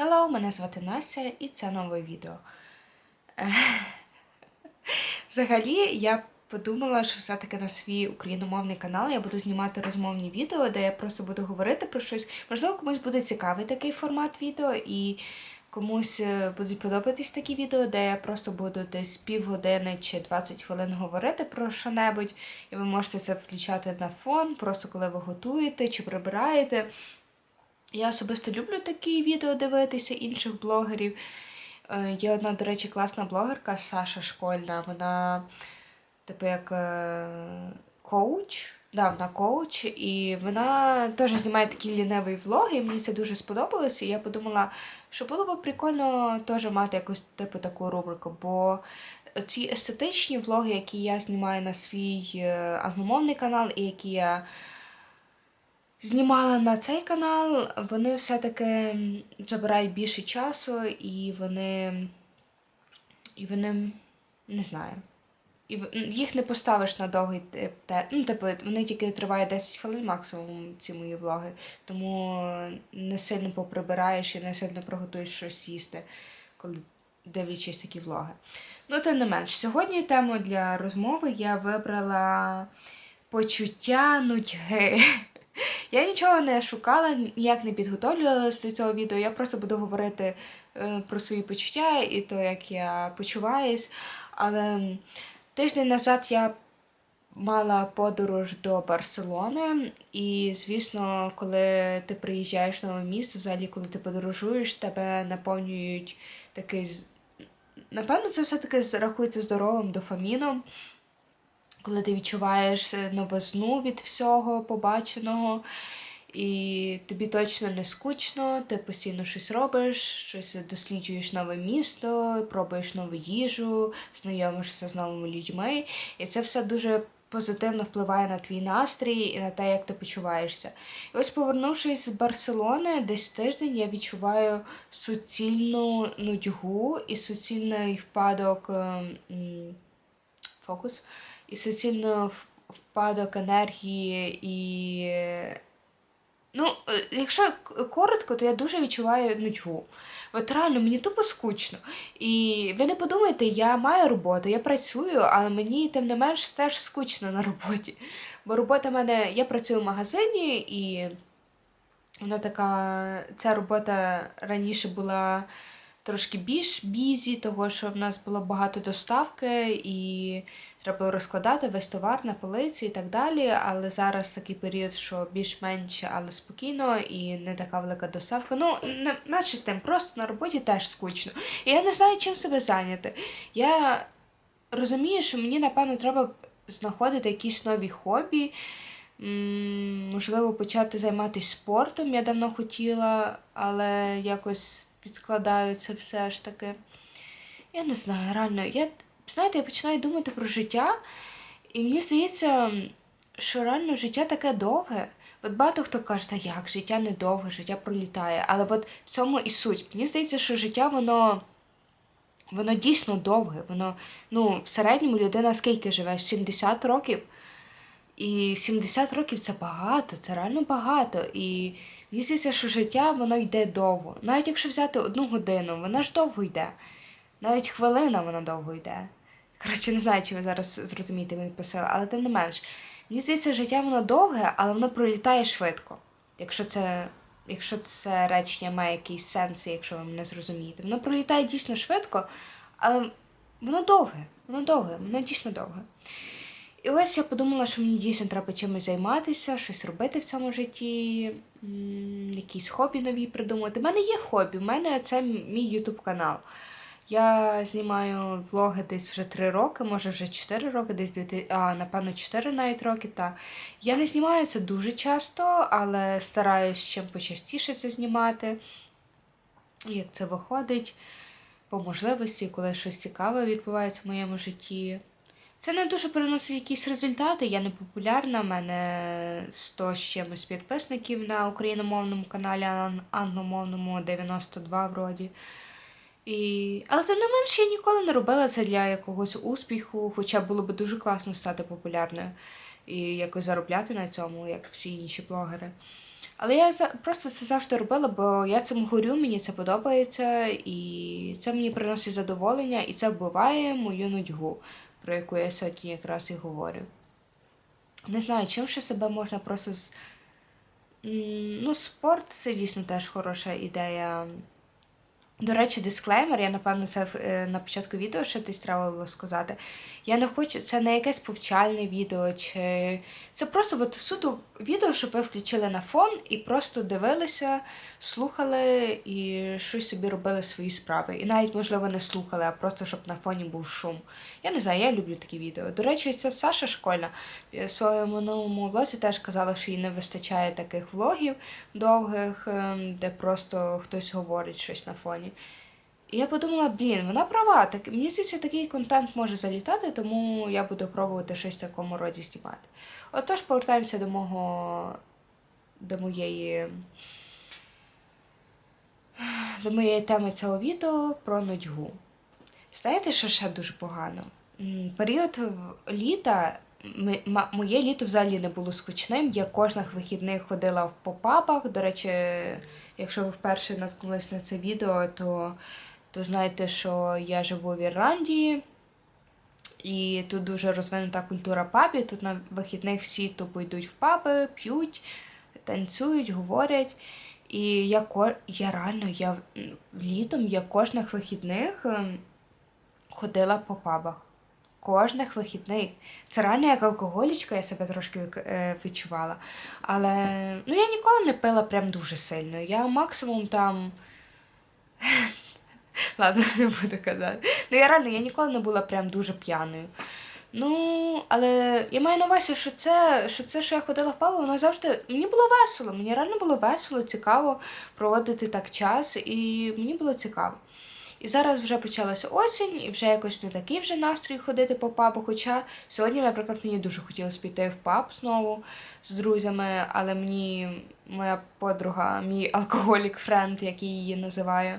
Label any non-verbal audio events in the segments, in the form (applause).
Hello, мене звати Настя і це нове відео. (laughs) Взагалі, я подумала, що все-таки на свій україномовний канал я буду знімати розмовні відео, де я просто буду говорити про щось. Можливо, комусь буде цікавий такий формат відео, і комусь е, будуть подобатись такі відео, де я просто буду десь півгодини чи 20 хвилин говорити про що-небудь, і ви можете це включати на фон, просто коли ви готуєте чи прибираєте. Я особисто люблю такі відео дивитися інших блогерів. Е, Є одна, до речі, класна блогерка Саша Школьна. Вона, типу, як е, коуч. Да, вона коуч, і вона теж знімає такі ліниві влоги, і мені це дуже сподобалося. І я подумала, що було б прикольно теж мати якусь типу таку рубрику, бо ці естетичні влоги, які я знімаю на свій е, англомовний канал, і які я знімала на цей канал, вони все-таки забирають більше часу, і вони. І вони. не знаю. І їх не поставиш на довгий те-. Ну, типу, вони тільки тривають 10 хвилин максимум, ці мої влоги. Тому не сильно поприбираєш і не сильно приготуєш щось їсти, коли дивлячись такі влоги. Ну, тим не менш, сьогодні тему для розмови я вибрала почуття нудьги. (laughs) Я нічого не шукала, ніяк не підготовлювалася до цього відео. Я просто буду говорити е, про свої почуття і то, як я почуваюсь. Але тиждень назад я мала подорож до Барселони, і, звісно, коли ти приїжджаєш в нове місто, взагалі, коли ти подорожуєш, тебе наповнюють такий. Напевно, це все-таки рахується здоровим дофаміном коли ти відчуваєш е, новизну від всього побаченого, і тобі точно не скучно, ти постійно щось робиш, щось досліджуєш нове місто, пробуєш нову їжу, знайомишся з новими людьми. І це все дуже позитивно впливає на твій настрій і на те, як ти почуваєшся. І ось, повернувшись з Барселони, десь тиждень я відчуваю суцільну нудьгу і суцільний впадок. ем, Фокус і суцільно впадок енергії і. Ну, е, якщо коротко, то я дуже відчуваю нудьгу. От реально, мені тупо скучно. І ви не подумайте, я маю роботу, я працюю, але мені тим не менш теж скучно на роботі. Бо робота в мене, я працюю в магазині, і вона така, ця робота раніше була трошки більш бізі, того що в нас було багато доставки і треба було розкладати весь товар на полиці і так далі. Але зараз такий період, що більш-менш, але спокійно і не така велика доставка. Ну, не менше з тим, просто на роботі теж скучно. І я не знаю, чим себе зайняти. Я розумію, що мені, напевно, треба знаходити якісь нові хобі. Можливо, почати займатися спортом. Я давно хотіла, але якось відкладаю це все ж таки. Я не знаю, реально. Я, знаєте, я починаю думати про життя, і мені здається, що реально життя таке довге. От багато хто каже, та як, життя не довге, життя пролітає. Але от в цьому і суть. Мені здається, що життя, воно. Воно дійсно довге. Воно, ну, в середньому людина скільки живе? 70 років. І 70 років це багато, це реально багато. І мені що життя воно йде довго. Навіть якщо взяти одну годину, вона ж довго йде. Навіть хвилина вона довго йде. Коротше, не знаю, чи ви зараз зрозумієте мої посили, але тим не менш. Мені здається, життя воно довге, але воно пролітає швидко. Якщо це, якщо це речення має якийсь сенс, якщо ви мене зрозумієте. Воно пролітає дійсно швидко, але воно довге. Воно довге, воно дійсно довге. І ось я подумала, що мені дійсно треба чимось займатися, щось робити в цьому житті, якісь хобі нові придумати. У мене є хобі, у мене це мій ютуб канал. Я знімаю влоги десь вже 3 роки, може вже 4 роки, десь 2000, а, напевно 4 навіть роки. Та. Я не знімаю це дуже часто, але стараюсь чим почастіше це знімати. Як це виходить по можливості, коли щось цікаве відбувається в моєму житті. Це не дуже приносить якісь результати. Я не популярна. У мене 100 з чимось підписників на україномовному каналі, а на англомовному 92 вроді. І... Але тим не менше я ніколи не робила це для якогось успіху, хоча було б дуже класно стати популярною і якось заробляти на цьому, як всі інші блогери. Але я просто це завжди робила, бо я цим горю, мені це подобається, і це мені приносить задоволення, і це вбиває мою нудьгу, про яку я сьогодні якраз і говорю. Не знаю, чим ще себе можна просто з. Ну, спорт це дійсно теж хороша ідея. До речі, дисклеймер, я напевно це е, на початку відео ще десь треба було сказати. Я не хочу, це не якесь повчальне відео, чи це просто от суто відео, щоб ви включили на фон і просто дивилися, слухали і щось собі робили свої справи. І навіть, можливо, не слухали, а просто щоб на фоні був шум. Я не знаю, я люблю такі відео. До речі, ця Саша школьна в своєму новому влозі теж казала, що їй не вистачає таких влогів довгих, ем, де просто хтось говорить щось на фоні. І я подумала, блін, вона права. Так, мені здається, такий контент може залітати, тому я буду пробувати щось в такому роді знімати. Отож, повертаємося до мого. до моєї. до моєї теми цього відео про нудьгу. Знаєте, що ще дуже погано? Період літа, моє літо взагалі не було скучним. Я кожних вихідних ходила по пабах. До речі, якщо ви вперше наткнулись на це відео, то, то знаєте, що я живу в Ірландії. І тут дуже розвинута культура пабів. Тут на вихідних всі тупо йдуть в паби, п'ють, танцюють, говорять. І я, я реально я літом я кожних вихідних ем, ходила по пабах. Кожних вихідних. Це реально як алкоголічка, я себе трошки е, відчувала. Але ну, я ніколи не пила прям дуже сильно. Я максимум там. (laughs) Ладно, не буду казати. Ну я реально я ніколи не була прям дуже п'яною. Ну, але я маю на увазі, що це, що це, що я ходила в паб, воно завжди. Мені було весело. Мені реально було весело, цікаво проводити так час, і мені було цікаво. І зараз вже почалася осінь, і вже якось не такий вже настрій ходити по пабу. Хоча сьогодні, наприклад, мені дуже хотілося піти в паб знову з друзями, але мені моя подруга, мій алкоголік френд, як я її називаю,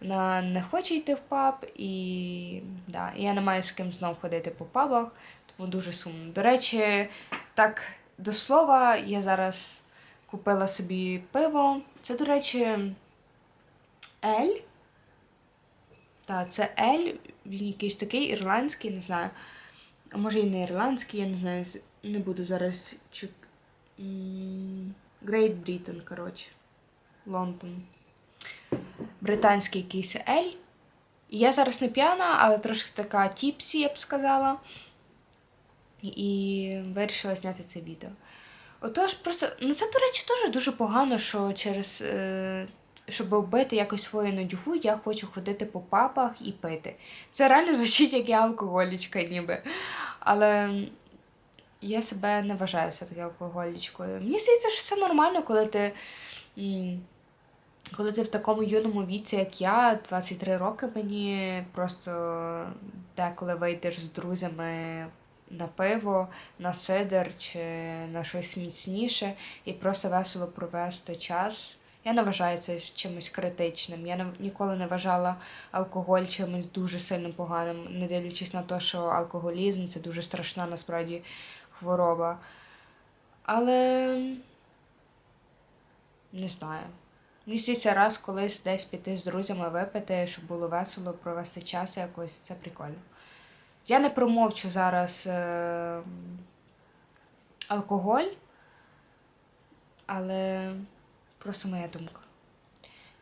вона не хоче йти в паб, і да, я не маю з ким знов ходити по пабах, тому дуже сумно. До речі, так до слова, я зараз купила собі пиво. Це, до речі, Ель. Так, це Ель, він якийсь такий ірландський, не знаю. А може і не ірландський, я не знаю. Не буду зараз чу... Great Britain, коротше. Лондон. Британський якийсь Ель. Я зараз не п'яна, але трошки така тіпсі, я б сказала. І вирішила зняти це відео. Отож, просто, ну це, до речі, теж дуже погано, що через. Е, щоб вбити якось свою нудьгу, я хочу ходити по пабах і пити. Це реально (laughs) звучить як я алкоголічка, ніби. Але я себе не вважаю все-таки алкоголічкою. Мені здається, що це нормально, коли ти. Коли ти в такому юному віці, як я, 23 роки мені просто деколи вийдеш з друзями на пиво, на сидр чи на щось міцніше і просто весело провести час. Я не вважаю це чимось критичним. Я ніколи не вважала алкоголь чимось дуже сильно поганим, не дивлячись на те, що алкоголізм це дуже страшна насправді хвороба. Але не знаю. Мені здається, раз колись десь піти з друзями випити, щоб було весело провести час якось, це прикольно. Я не промовчу зараз е- алкоголь, але просто моя думка.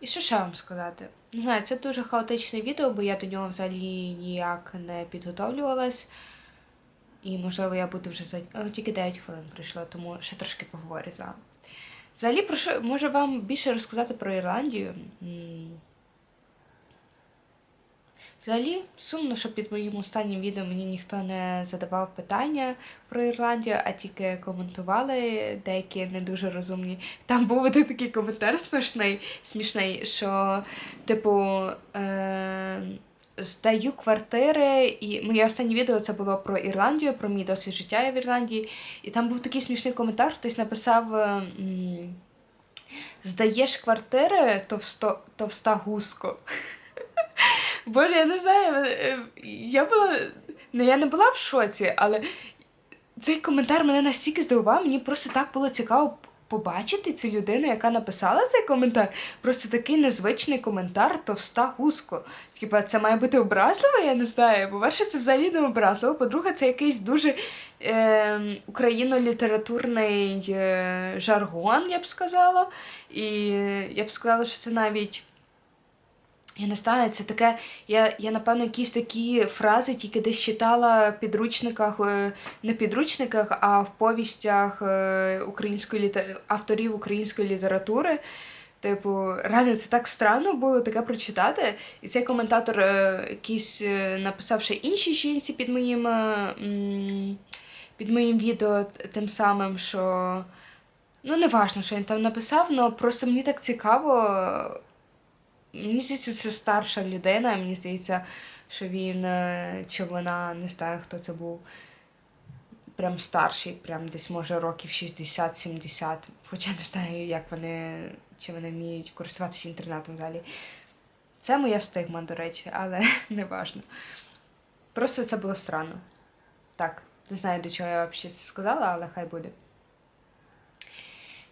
І що ще вам сказати? Не знаю, це дуже хаотичне відео, бо я до нього взагалі ніяк не підготовлювалась. І, можливо, я буду вже за О, тільки 9 хвилин прийшла, тому ще трошки поговорю з вами. Взагалі, прошу, може вам більше розказати про Ірландію? Взагалі, сумно, що під моїм останнім відео мені ніхто не задавав питання про Ірландію, а тільки коментували деякі не дуже розумні. Там був один такий коментар смішний, смішний що, типу, е- здаю квартири, і моє останнє відео це було про Ірландію, про мій досвід життя в Ірландії. І там був такий смішний коментар, хтось написав. е, Здаєш квартири, товсто, товста гуско. Боже, я не знаю. е, Я була. Ну, я не була в шоці, але цей коментар мене настільки здивував, мені просто так було цікаво побачити цю людину, яка написала цей коментар. Просто такий незвичний коментар, товста гуско. Типа, це має бути образливо, я не знаю. По-перше, це взагалі не образливо. По-друге, це якийсь дуже е, україно-літературний е, жаргон, я б сказала. І я б сказала, що це навіть. Я не знаю, це таке. Я, я напевно, якісь такі фрази тільки десь читала в підручниках, е, не в підручниках, а в повістях е, української літер... авторів української літератури. Типу, реально, це так странно було таке прочитати. І цей коментатор е, якийсь написав ще іншій жінці під моїм, під моїм відео, тим самим, що. Ну, не важно, що він там написав, але просто мені так цікаво. Мені здається, це старша людина. Мені здається, що він е, чи вона, не знаю, хто це був. Прям старший, прям десь може років 60-70. Хоча не знаю, як вони, чи вони вміють користуватися інтернетом взагалі. Це моя стигма, до речі, але (laughs) не важно. Просто це було странно. Так, не знаю, до чого я взагалі це сказала, але хай буде.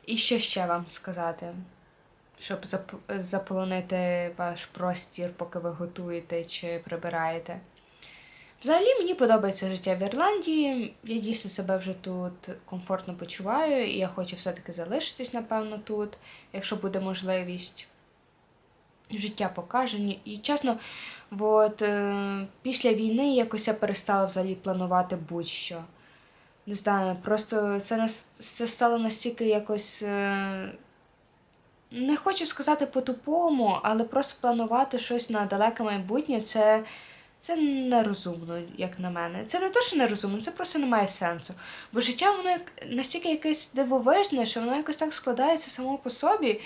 І що ще вам сказати? Щоб зап- заполонити ваш простір, поки ви готуєте чи прибираєте. Взагалі мені подобається життя в Ірландії. Я дійсно себе вже тут комфортно почуваю, і я хочу все-таки залишитись, напевно, тут, якщо буде можливість. Життя покаже. І чесно, от, е, після війни якось я перестала взагалі планувати будь-що. Не знаю, просто це, це стало настільки якось. Е, не хочу сказати по-тупому, але просто планувати щось на далеке майбутнє це, це нерозумно, як на мене. Це не те, що нерозумно, це просто не має сенсу. Бо життя воно як настільки якесь дивовижне, що воно якось так складається само по собі,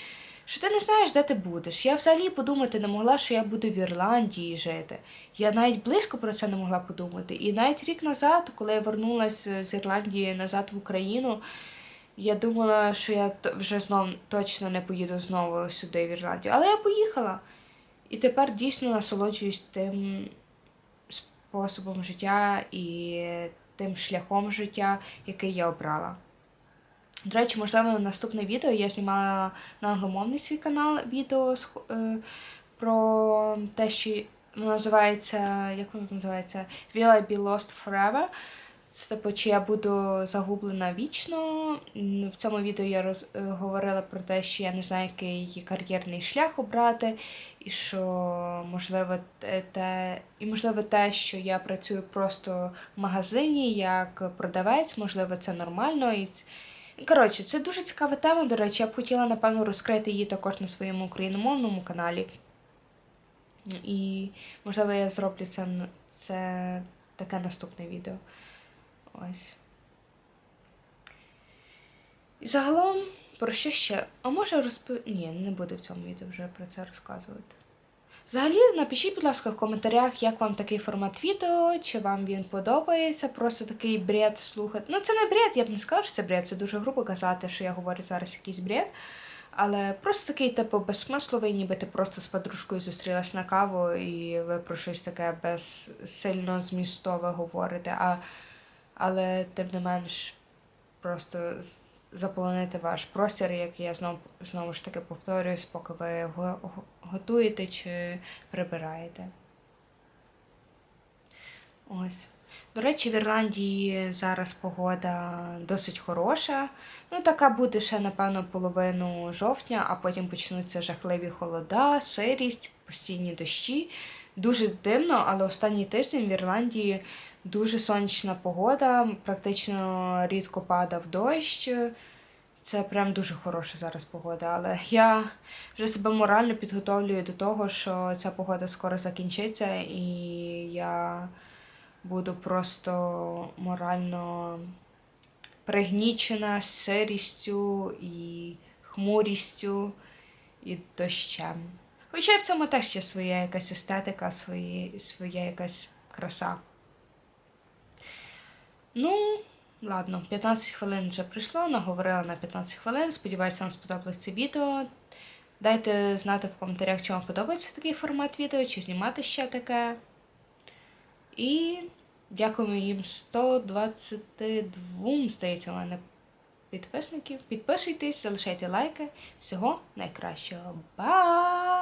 що ти не знаєш, де ти будеш. Я взагалі подумати не могла, що я буду в Ірландії жити. Я навіть близько про це не могла подумати. І навіть рік назад, коли я вернулася з Ірландії назад в Україну. Я думала, що я вже знов точно не поїду знову сюди в Ірландію. Але я поїхала. І тепер дійсно насолоджуюсь тим способом життя і тим шляхом життя, який я обрала. До речі, можливо, наступне відео я знімала на англомовний свій канал відео з е, про те, що воно називається. Як воно називається? Will I be lost forever? Типу, чи я буду загублена вічно. В цьому відео я роз, е, говорила про те, що я не знаю, який кар'єрний шлях обрати, і що можливо те, і можливо те, що я працюю просто в магазині як продавець, можливо, це нормально. І Коротше, це дуже цікава тема, до речі. Я б хотіла, напевно, розкрити її також на своєму україномовному каналі. І, можливо, я зроблю це, це таке наступне відео. Ось. І загалом, про що ще? А може розп... Ні, не буду в цьому відео вже про це розказувати. Взагалі, напишіть, будь ласка, в коментарях, як вам такий формат відео, чи вам він подобається, просто такий бред слухати. Ну, це не бред, я б не сказала, що це бред, це дуже грубо казати, що я говорю зараз якийсь бред. Але просто такий, типу, безсмисловий, ніби ти просто з подружкою зустрілась на каву і ви про щось таке безсильно змістове говорите. А але тим не менш просто заполонити ваш простір, як я знову, знову ж таки повторююсь, поки ви го- го- готуєте чи прибираєте. Ось. До речі, в Ірландії зараз погода досить хороша. Ну, така буде ще, напевно, половину жовтня, а потім почнуться жахливі холода, сирість, постійні дощі. Дуже дивно, але останній тиждень в Ірландії дуже сонячна погода, практично рідко падав дощ. Це прям дуже хороша зараз погода. Але я вже себе морально підготовлюю до того, що ця погода скоро закінчиться, і я буду просто морально пригнічена сирістю і хмурістю і дощем. Хоча в цьому теж є своя якась естетика, свої, своя якась краса. Ну, ладно, 15 хвилин вже прийшло, наговорила на 15 хвилин. Сподіваюся, вам сподобалось це відео. Дайте знати в коментарях, чи вам подобається такий формат відео, чи знімати ще таке. І дякуємо їм 122, здається, у мене підписників. Підписуйтесь, залишайте лайки. Всього найкращого. Бай!